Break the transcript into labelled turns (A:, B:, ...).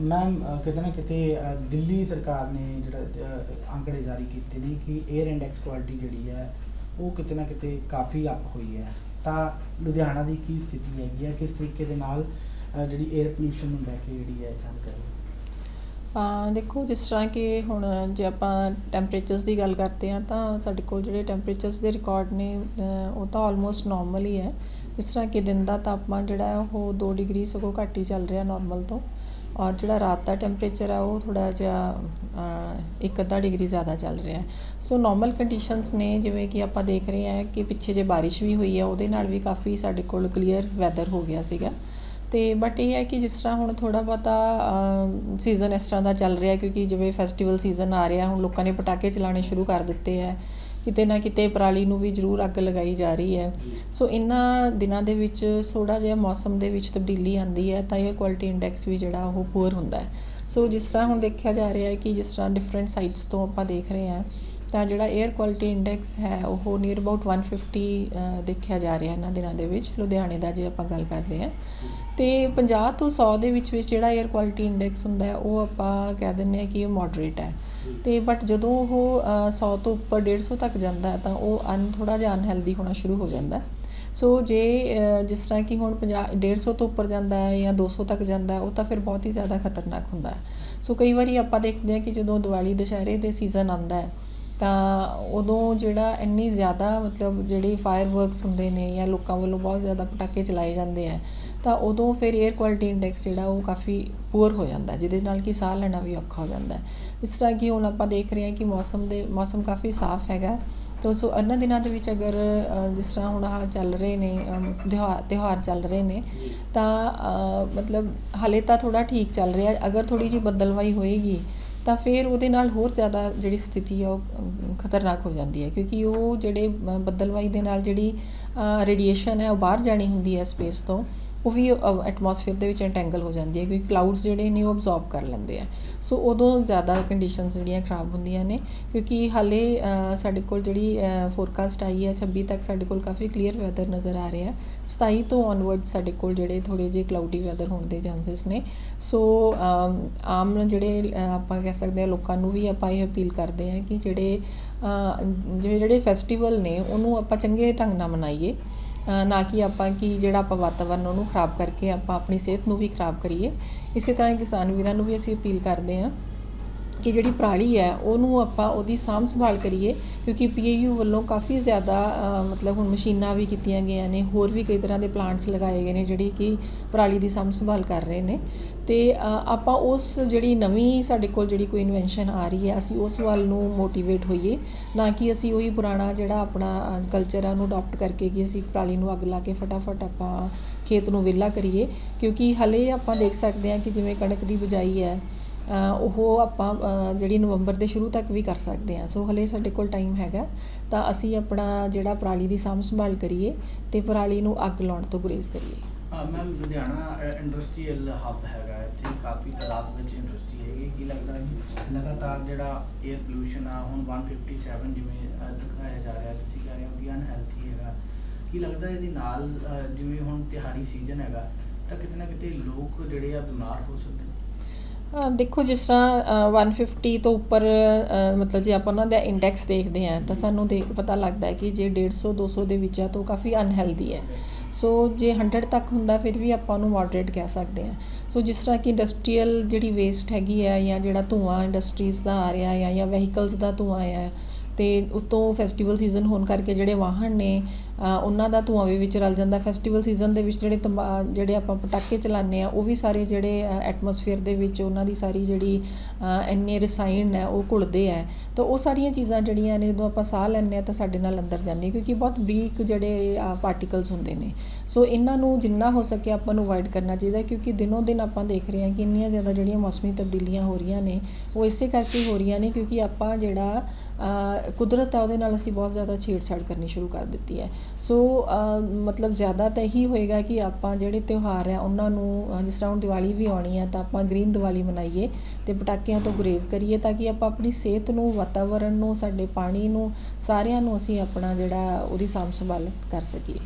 A: Ma'am ਕਿਤੇ ਨਾ ਕਿਤੇ ਅ, ਦਿੱਲੀ ਸਰਕਾਰ ਨੇ ਜਿਹੜਾ ਅ, ਅੰਕੜੇ ਜਾਰੀ ਕੀਤੇ ਨੇ ਕਿ 에ਅਰ ਇੰਡੈਕਸ ਕੁਆਲਿਟੀ ਜਿਹੜੀ ਹੈ ਉਹ ਕਿਤੇ ਨਾ ਕਿਤੇ ਕਾਫੀ ਅਪ ਹੋਈ ਹੈ। ਤਾਂ ਲੁਧਿਆਣਾ ਦੀ ਕੀ ਸਥਿਤੀ ਹੈਗੀ ਹੈ? ਕਿਸ ਤਰੀਕੇ ਦੇ ਨਾਲ ਅ, ਜਿਹੜੀ 에ਅਰ ਪੋਲੂਸ਼ਨ ਨੂੰ ਲੈ ਕੇ ਜਿਹੜੀ ਹੈ ਜਾਣਕਾਰੀ
B: ਆ ਦੇਖੋ ਜਿਸ ਤਰ੍ਹਾਂ ਕਿ ਹੁਣ ਜੇ ਆਪਾਂ ਟੈਂਪਰੇਚਰਸ ਦੀ ਗੱਲ ਕਰਦੇ ਆ ਤਾਂ ਸਾਡੇ ਕੋਲ ਜਿਹੜੇ ਟੈਂਪਰੇਚਰਸ ਦੇ ਰਿਕਾਰਡ ਨੇ ਅ, ਉਹ ਤਾਂ ਆਲਮੋਸਟ ਨਾਰਮਲ ਹੀ ਹੈ। ਜਿਸ ਤਰ੍ਹਾਂ ਕਿ ਦਿਨ ਦਾ ਤਾਪਮਾਨ ਜਿਹੜਾ ਹੈ ਉਹ 2 ਡਿਗਰੀ ਸਗੋਂ ਘੱਟ ਹੀ ਚੱਲ ਰਿਹਾ ਨਾਰਮਲ ਤੋਂ। ਔਰ ਜਿਹੜਾ ਰਾਤ ਦਾ ਟੈਂਪਰੇਚਰ ਆ, ਉਹ ਥੋੜਾ ਜਿਹਾ ਇੱਕ ਅੱਧਾ ਡਿਗਰੀ ਜ਼ਿਆਦਾ ਚੱਲ ਰਿਹਾ ਸੋ ਨਾਰਮਲ ਕੰਡੀਸ਼ਨਸ ਨੇ, ਜਿਵੇਂ ਕਿ ਆਪਾਂ ਦੇਖ ਰਹੇ ਹਾਂ ਕਿ ਪਿੱਛੇ ਜੇ ਬਾਰਿਸ਼ ਵੀ ਹੋਈ ਹੈ, ਉਹਦੇ ਨਾਲ ਵੀ ਕਾਫੀ ਸਾਡੇ ਕੋਲ ਕਲੀਅਰ ਵੈਦਰ ਹੋ ਗਿਆ ਸੀਗਾ। ਤੇ ਬਟ ਇਹ ਹੈ ਕਿ ਜਿਸ ਤਰ੍ਹਾਂ ਹੁਣ ਥੋੜਾ ਬਹੁਤਾ ਸੀਜ਼ਨ ਇਸ ਤਰ੍ਹਾਂ ਦਾ ਚੱਲ ਰਿਹਾ ਕਿਉਂਕਿ ਜਿਵੇਂ ਫੈਸਟੀਵਲ ਸੀਜ਼ਨ ਆ ਰਿਹਾ, ਹੁਣ ਲੋਕਾਂ ਨੇ ਪਟਾਕੇ ਚਲਾਉਣੇ ਸ਼ੁਰੂ ਕਰ ਦਿੱਤੇ ਹੈ। ਕਿਤੇ ਨਾ ਕਿਤੇ ਪਰਾਲੀ ਨੂੰ ਵੀ ਜ਼ਰੂਰ ਅੱਗ ਲਗਾਈ ਜਾ ਰਹੀ ਹੈ। ਸੋ ਇਹਨਾਂ ਦਿਨਾਂ ਦੇ ਵਿੱਚ ਥੋੜ੍ਹਾ ਜਿਹਾ ਮੌਸਮ ਦੇ ਵਿੱਚ ਤਬਦੀਲੀ ਆਉਂਦੀ ਹੈ ਤਾਂ ਇਹ ਕੁਆਲਿਟੀ ਇੰਡੈਕਸ ਵੀ ਜਿਹੜਾ ਉਹ ਪੂਅਰ ਹੁੰਦਾ ਹੈ। ਸੋ ਜਿਸ ਤਰ੍ਹਾਂ ਹੁਣ ਦੇਖਿਆ ਜਾ ਰਿਹਾ ਹੈ ਕਿ ਜਿਸ ਤਰ੍ਹਾਂ ਡਿਫਰੈਂਟ ਸਾਈਟਸ ਤੋਂ ਆਪਾਂ ਦੇਖ ਰਹੇ ਹਾਂ ਤਾਂ ਜਿਹੜਾ 에ਅਰ ਕੁਆਲਿਟੀ ਇੰਡੈਕਸ ਹੈ ਉਹ ਨੀਅਰ ਅਬਾਊਟ 150 ਅ, ਦੇਖਿਆ ਜਾ ਰਿਹਾ ਇਹਨਾਂ ਦਿਨਾਂ ਦੇ ਵਿੱਚ ਲੁਧਿਆਣੇ ਦਾ ਜੇ ਆਪਾਂ ਗੱਲ ਕਰਦੇ ਹਾਂ। ਤੇ 50 ਤੋਂ 100 ਦੇ ਵਿੱਚ ਵਿੱਚ ਜਿਹੜਾ 에ਅਰ ਕੁਆਲਿਟੀ ਇੰਡੈਕਸ ਹੁੰਦਾ ਹੈ ਉਹ ਆਪਾਂ ਕਹਿ ਦਿੰਦੇ ਹਾਂ ਕਿ ਇਹ ਮੋਡਰੇਟ ਹੈ। ਤੇ ਬਟ ਜਦੋਂ ਉਹ ਅ, 100 ਤੋਂ ਉੱਪਰ 150 ਤੱਕ ਜਾਂਦਾ ਤਾਂ ਉਹ ਅਨ ਥੋੜਾ ਜਿਹਾ ਅਨਹੈਲਦੀ ਹੋਣਾ ਸ਼ੁਰੂ ਹੋ ਜਾਂਦਾ ਸੋ ਜੇ ਜਿਸ ਤਰ੍ਹਾਂ ਕਿ ਹੁਣ 50 150 ਤੋਂ ਉੱਪਰ ਜਾਂਦਾ ਹੈ ਜਾਂ 200 ਤੱਕ ਜਾਂਦਾ ਹੈ ਉਹ ਤਾਂ ਫਿਰ ਬਹੁਤ ਹੀ ਜ਼ਿਆਦਾ ਖਤਰਨਾਕ ਹੁੰਦਾ ਹੈ। ਸੋ ਕਈ ਵਾਰੀ ਆਪਾਂ ਦੇਖਦੇ ਹਾਂ ਕਿ ਜਦੋਂ ਦੀਵਾਲੀ ਦੁਸ਼ਹਿਰੇ ਦੇ ਸੀਜ਼ਨ ਆਉਂਦਾ ਹੈ ਤਾਂ ਉਦੋਂ ਜਿਹੜਾ ਇੰਨੀ ਜ਼ਿਆਦਾ ਮਤਲਬ ਜਿਹੜੀ ਫਾਇਰ ਵਰਕਸ ਹੁੰਦੇ ਨੇ ਜਾਂ ਲੋਕਾਂ ਵੱਲੋਂ ਬਹੁਤ ਜ਼ਿਆਦਾ ਪਟਾਕੇ ਚਲਾਏ ਜਾਂਦੇ ਆ, ਤਾਂ ਉਦੋਂ ਫਿਰ 에ਅਰ ਕੁਆਲਿਟੀ ਇੰਡੈਕਸ ਜਿਹੜਾ ਉਹ ਕਾਫੀ ਪੂਅਰ ਹੋ ਜਾਂਦਾ, ਜਿਹਦੇ ਨਾਲ ਕਿ ਸਾਹ ਲੈਣਾ ਵੀ ਔਖਾ ਹੋ ਜਾਂਦਾ। ਇਸ ਤਰ੍ਹਾਂ ਕਿ ਹੁਣ ਆਪਾਂ ਦੇਖ ਰਹੇ ਹਾਂ ਕਿ ਮੌਸਮ ਦੇ, ਮੌਸਮ ਕਾਫੀ ਸਾਫ਼ ਹੈਗਾ। ਤਾਂ ਸੋ ਇਹਨਾਂ ਦਿਨਾਂ ਦੇ ਵਿੱਚ ਅਗਰ ਜਿਸ ਤਰ੍ਹਾਂ ਹੁਣ ਆਹ ਚੱਲ ਰਹੇ ਨੇ ਤਿਉਹਾਰ ਤਿਉਹਾਰ ਚੱਲ ਰਹੇ ਨੇ, ਤਾਂ ਮਤਲਬ ਹਲੇ ਤਾਂ ਥੋੜਾ ਠੀਕ ਚੱਲ ਰਿਹਾ। ਅਗਰ ਥੋੜੀ ਜਿਹੀ ਬਦਲਵਾਈ ਹੋਏਗੀ ਤਾਂ ਫਿਰ ਉਹਦੇ ਨਾਲ ਹੋਰ ਜ਼ਿਆਦਾ ਜਿਹੜੀ ਸਥਿਤੀ ਆ ਉਹ ਖਤਰਨਾਕ ਹੋ ਜਾਂਦੀ ਹੈ, ਕਿਉਂਕਿ ਉਹ ਜਿਹੜੇ ਬੱਦਲਵਾਈ ਦੇ ਨਾਲ ਜਿਹੜੀ ਰੇਡੀਏਸ਼ਨ ਹੈ ਉਹ ਬਾਹਰ ਜਾਣੀ ਹੁੰਦੀ ਹੈ ਸਪੇਸ ਤੋਂ ਉਹ ਵੀ ਐਟਮੋਸਫੇਅਰ ਦੇ ਵਿੱਚ ਐਂਟੈਂਗਲ ਹੋ ਜਾਂਦੀ ਹੈ ਕਿਉਂਕਿ ਕਲਾਊਡਸ ਜਿਹੜੇ ਨੇ ਉਹ ਅਬਜ਼ੌਰਬ ਕਰ ਲੈਂਦੇ ਆ। ਸੋ ਉਦੋਂ ਜ਼ਿਆਦਾ ਕੰਡੀਸ਼ਨਸ ਜਿਹੜੀਆਂ ਖਰਾਬ ਹੁੰਦੀਆਂ ਨੇ ਕਿਉਂਕਿ ਹਾਲੇ ਸਾਡੇ ਕੋਲ ਜਿਹੜੀ ਫੋਰਕਾਸਟ ਆਈ ਹੈ 26 ਤੱਕ ਸਾਡੇ ਕੋਲ ਕਾਫੀ ਕਲੀਅਰ ਵੈਦਰ ਨਜ਼ਰ ਆ ਰਿਹਾ। 27 ਤੋਂ ਔਨਵਰਡ ਸਾਡੇ ਕੋਲ ਜਿਹੜੇ ਥੋੜੇ ਜਿਹੇ ਕਲਾਊਡੀ ਵੈਦਰ ਹੋਣ ਦੇ ਚਾਂਸਸ ਨੇ। ਸੋ ਆਮ ਜਿਹੜੇ ਆਪਾਂ ਕਹਿ ਸਕਦੇ ਹਾਂ ਲੋਕਾਂ ਨੂੰ ਵੀ ਆਪਾਂ ਇਹ ਅਪੀਲ ਕਰਦੇ ਹਾਂ ਕਿ ਜਿਹੜੇ ਜਿਵੇਂ ਜਿਹੜੇ ਫੈਸਟੀਵਲ ਨੇ ਉਹਨੂੰ ਆਪਾਂ ਚੰਗੇ ਢੰਗ ਨਾਲ ਮਨਾਈਏ। ਨਾ ਕਿ ਆਪਾਂ ਕਿ ਜਿਹੜਾ ਆਪਾਂ ਵਾਤਾਵਰਨ ਉਹਨੂੰ ਖਰਾਬ ਕਰਕੇ ਆਪਾਂ ਆਪਣੀ ਸਿਹਤ ਨੂੰ ਵੀ ਖਰਾਬ ਕਰੀਏ। ਇਸੇ ਤਰ੍ਹਾਂ ਹੀ ਕਿਸਾਨ ਵੀਰਾਂ ਨੂੰ ਵੀ ਅਸੀਂ ਅਪੀਲ ਕਰਦੇ ਹਾਂ ਕਿ ਜਿਹੜੀ ਪਰਾਲੀ ਹੈ, ਉਹਨੂੰ ਆਪਾਂ ਉਹਦੀ ਸਾਂਭ ਸੰਭਾਲ ਕਰੀਏ, ਕਿਉਂਕਿ ਪੀਏਯੂ ਵੱਲੋਂ ਕਾਫੀ ਜ਼ਿਆਦਾ ਮਤਲਬ ਹੁਣ ਮਸ਼ੀਨਾਂ ਵੀ ਕੀਤੀਆਂ ਗਈਆਂ ਨੇ, ਹੋਰ ਵੀ ਕਈ ਤਰ੍ਹਾਂ ਦੇ ਪਲਾਂਟਸ ਲਗਾਏ ਗਏ ਨੇ, ਜਿਹੜੀ ਕਿ ਪਰਾਲੀ ਦੀ ਸਾਂਭ ਸੰਭਾਲ ਕਰ ਰਹੇ ਨੇ। ਤੇ ਆਪਾਂ ਉਸ ਜਿਹੜੀ ਨਵੀਂ ਸਾਡੇ ਕੋਲ ਜਿਹੜੀ ਕੋਈ ਇਨਵੈਂਸ਼ਨ ਆ ਰਹੀ ਹੈ, ਅਸੀਂ ਉਸ ਵੱਲ ਨੂੰ ਮੋਟੀਵੇਟ ਹੋਈਏ, ਨਾ ਕਿ ਅਸੀਂ ਉਹੀ ਪੁਰਾਣਾ ਜਿਹੜਾ ਆਪਣਾ ਕਲਚਰ ਆ, ਉਹਨੂੰ ਅਡਾਪਟ ਕਰਕੇ ਕਿ ਅਸੀਂ ਪਰਾਲੀ ਨੂੰ ਅੱਗ ਲਾ ਕੇ ਫਟਾਫਟ ਆਪਾਂ ਖੇਤ ਨੂੰ ਵਿਹਲਾ ਕਰੀਏ, ਕਿਉਂਕਿ ਹਲੇ ਆਪਾਂ ਦੇਖ ਸਕਦੇ ਹਾਂ ਕਿ ਜਿਵੇਂ ਕਣਕ ਦੀ ਬਿਜਾਈ ਹੈ ਉਹ ਆਪਾਂ ਜਿਹੜੀ ਨਵੰਬਰ ਦੇ ਸ਼ੁਰੂ ਤੱਕ ਵੀ ਕਰ ਸਕਦੇ ਹਾਂ। ਸੋ ਹਲੇ ਸਾਡੇ ਕੋਲ ਟਾਈਮ ਹੈਗਾ। ਤਾਂ ਅਸੀਂ ਆਪਣਾ ਜਿਹੜਾ ਪਰਾਲੀ ਦੀ ਸਾਂਭ ਸੰਭਾਲ ਕਰੀਏ ਤੇ ਪਰਾਲੀ ਨੂੰ ਅੱਗ ਲਾਉਣ ਤੋਂ ਗੁਰੇਜ਼ ਕਰੀਏ।
A: ਮੈਮ ਲੁਧਿਆਣਾ ਇੰਡਸਟਰੀਅਲ ਹੱਬ ਹੈਗਾ। ਇੱਥੇ ਕਾਫੀ ਤਾਦਾਦ ਵਿੱਚ ਇੰਡਸਟਰੀ ਹੈਗੀ। ਕੀ ਲੱਗਦਾ ਕਿ ਲਗਾਤਾਰ ਜਿਹੜਾ 에ਅਰ ਪੋਲੂਸ਼ਨ ਆ ਹੁਣ 157 ਜਿਵੇਂ ਅ, ਦਿਖਾਇਆ ਜਾ ਰਿਹਾ ਤੁਸੀਂ ਕਹਿ ਰਹੇ ਹੋ ਕਿ ਅਨਹੈਲਥੀ ਹੈਗਾ। ਕੀ ਲੱਗਦਾ ਇਹਦੇ ਨਾਲ ਜਿਵੇਂ ਹੁਣ ਤਿਹਾਰੀ ਸੀਜ਼ਨ ਹੈਗਾ ਤਾਂ ਕਿਤੇ ਨਾ ਕਿਤੇ ਲੋਕ ਜਿਹੜੇ ਆ ਬਿਮਾਰ ਹੋ ਸਕਦੇ ਨੇ।
B: ਦੇਖੋ ਜਿਸ ਤਰ੍ਹਾਂ ਅ, 150 ਤੋਂ ਉੱਪਰ ਮਤਲਬ ਜੇ ਆਪਾਂ ਉਹਨਾਂ ਦਾ ਇੰਡੈਕਸ ਦੇਖਦੇ ਹਾਂ ਤਾਂ ਸਾਨੂੰ ਦੇ ਪਤਾ ਲੱਗਦਾ ਹੈ ਕਿ ਜੇ 150 200 ਦੇ ਵਿੱਚ ਆ ਤਾਂ ਉਹ ਕਾਫੀ ਅਨਹੈਲਦੀ ਹੈ। ਸੋ ਜੇ 100 ਤੱਕ ਹੁੰਦਾ ਫਿਰ ਵੀ ਆਪਾਂ ਉਹਨੂੰ ਮੋਡਰੇਟ ਕਹਿ ਸਕਦੇ ਹਾਂ। ਸੋ ਜਿਸ ਤਰ੍ਹਾਂ ਕਿ ਇੰਡਸਟਰੀਅਲ ਜਿਹੜੀ ਵੇਸਟ ਹੈਗੀ ਹੈ ਜਾਂ ਜਿਹੜਾ ਧੂਆਂ ਇੰਡਸਟਰੀਜ਼ ਦਾ ਆ ਰਿਹਾ ਹੈ ਜਾਂ ਵਹੀਕਲਸ ਦਾ ਧੂਆਂ ਹੈ ਤੇ ਉਤੋਂ ਫੈਸਟੀਵਲ ਸੀਜ਼ਨ ਹੋਣ ਕਰਕੇ ਜਿਹੜੇ ਵਾਹਨ ਨੇ ਉਹਨਾਂ ਦਾ ਧੂੰਆਂ ਵੀ ਵਿੱਚ ਰਲ ਜਾਂਦਾ। ਫੈਸਟੀਵਲ ਸੀਜ਼ਨ ਦੇ ਵਿੱਚ ਜਿਹੜੇ ਤੰਬਾ ਜਿਹੜੇ ਆਪਾਂ ਪਟਾਕੇ ਚਲਾਉਂਦੇ ਆ ਉਹ ਵੀ ਸਾਰੇ ਜਿਹੜੇ ਐਟਮੋਸਫੇਅਰ ਦੇ ਵਿੱਚ ਉਹਨਾਂ ਦੀ ਸਾਰੀ ਜਿਹੜੀ ਅ, ਇੰਨੇ ਰਸਾਇਣ ਹੈ ਉਹ ਘੁਲਦੇ ਆ ਤਾਂ ਉਹ ਸਾਰੀਆਂ ਚੀਜ਼ਾਂ ਜਿਹੜੀਆਂ ਨੇ ਜਦੋਂ ਆਪਾਂ ਸਾਹ ਲੈਂਦੇ ਆ ਤਾਂ ਸਾਡੇ ਨਾਲ ਅੰਦਰ ਜਾਂਦੀਆਂ ਕਿਉਂਕਿ ਬਹੁਤ ਬਰੀਕ ਜਿਹੜੇ ਪਾਰਟੀਕਲਸ ਹੁੰਦੇ ਨੇ। ਸੋ ਇਹਨਾਂ ਨੂੰ ਜਿੰਨਾ ਹੋ ਸਕੇ ਆਪਾਂ ਨੂੰ ਅਵਾਇਡ ਕਰਨਾ ਚਾਹੀਦਾ ਕਿਉਂਕਿ ਦਿਨੋਂ ਦਿਨ ਆਪਾਂ ਦੇਖ ਰਹੇ ਹਾਂ ਕਿ ਇੰਨੀਆਂ ਜ਼ਿਆਦਾ ਜਿਹੜੀਆਂ ਮੌਸਮੀ ਤਬਦੀਲੀਆਂ ਹੋ ਰਹੀਆਂ ਨੇ ਉਹ ਇਸੇ ਕਰਕੇ ਹੋ ਰਹੀਆਂ ਨੇ ਕਿਉਂਕਿ ਆਪਾਂ ਜਿਹੜਾ ਕੁਦਰਤ ਹੈ ਉਹਦੇ ਨਾਲ ਅਸੀਂ ਬਹੁਤ ਜ਼ਿਆਦਾ ਛੇੜਛਾੜ ਕਰਨੀ ਸ਼ੁਰੂ ਕਰ ਦਿੱਤੀ ਹੈ। ਸੋ ਮਤਲਬ ਜ਼ਿਆਦਾ ਤਾਂ ਇਹੀ ਹੋਏਗਾ ਕਿ ਆਪਾਂ ਜਿਹੜੇ ਤਿਉਹਾਰ ਆ, ਉਹਨਾਂ ਨੂੰ ਜਿਸ ਤਰ੍ਹਾਂ ਹੁਣ ਦੀਵਾਲੀ ਵੀ ਆਉਣੀ ਹੈ ਤਾਂ ਆਪਾਂ ਗ੍ਰੀਨ ਦੀਵਾਲੀ ਮਨਾਈਏ ਅਤੇ ਪਟਾਕਿਆਂ ਤੋਂ ਗੁਰੇਜ਼ ਕਰੀਏ ਤਾਂ ਕਿ ਆਪਾਂ ਆਪਣੀ ਸਿਹਤ ਨੂੰ ਵਾਤਾਵਰਣ ਨੂੰ, ਸਾਡੇ ਪਾਣੀ ਨੂੰ, ਸਾਰਿਆਂ ਨੂੰ ਅਸੀਂ ਆਪਣਾ ਜਿਹੜਾ, ਉਹਦੀ ਸਾਂਭ ਸੰਭਾਲ ਕਰ ਸਕੀਏ।